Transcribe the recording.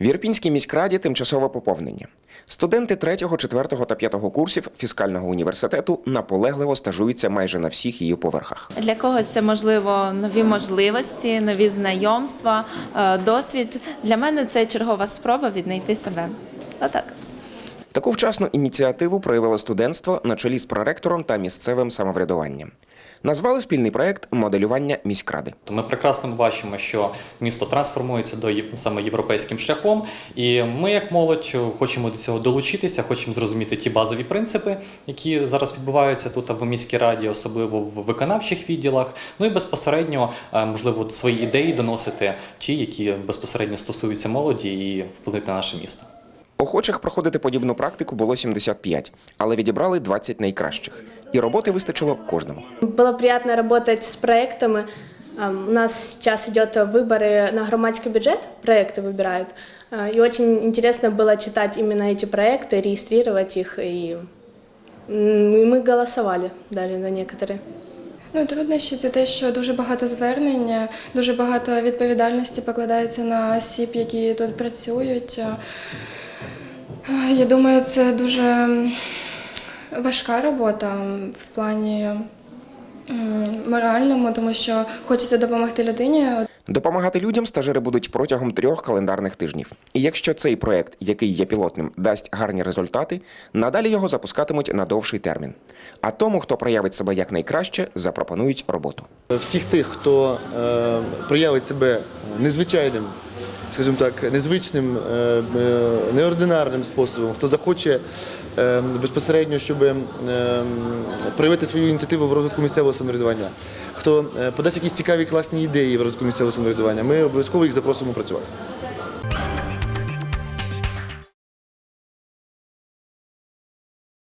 В Ірпінській міськраді тимчасове поповнення. Студенти 3, 4 та 5 курсів фіскального університету наполегливо стажуються майже на всіх її поверхах. Для когось це можливо нові можливості, нові знайомства, е, досвід. Для мене це чергова спроба віднайти себе. Отак. Таку вчасну ініціативу проявило студентство на чолі з проректором та місцевим самоврядуванням. Назвали спільний проект моделювання міськради. Ми прекрасно бачимо, що місто трансформується до саме європейським шляхом, і ми, як молодь, хочемо до цього долучитися, хочемо зрозуміти ті базові принципи, які зараз відбуваються тут в міській раді, особливо в виконавчих відділах. Ну і безпосередньо, е, можливо, свої ідеї доносити, ті, які безпосередньо стосуються молоді і вплинути на наше місто. Охочих проходити подібну практику було 75, але відібрали 20 найкращих. І роботи вистачило кожному. Было приятно работать с проектами. Ам, У нас сейчас идет выборы на громадский бюджет, проекты выбирают. А, И очень интересно было читать именно эти проекты, регистрировать их. И м, и мы голосовали даже за некоторые. Ну, труднощі це те, що дуже багато звернень, дуже багато відповідальності покладається на осіб, які тут працюють. Е, Я думаю, це дуже важка робота в плані моральному, тому що хочеться допомогти людині. Допомагати людям стажери будуть протягом трьох календарних тижнів. І якщо цей проект, який є пілотним, дасть гарні результати, надалі його запускатимуть на довший термін. А тому, хто проявить себе якнайкраще, запропонують роботу. всіх тих, хто е, проявить себе незвичайним, скажімо так, незвичним, е, е, неординарним способом, хто захоче е, безпосередньо, щоб проявити свою ініціативу в розвитку місцевого самоврядування, хто подасть якісь цікаві класні ідеї в розвитку місцевого самоврядування, ми обов'язково їх запросимо працювати.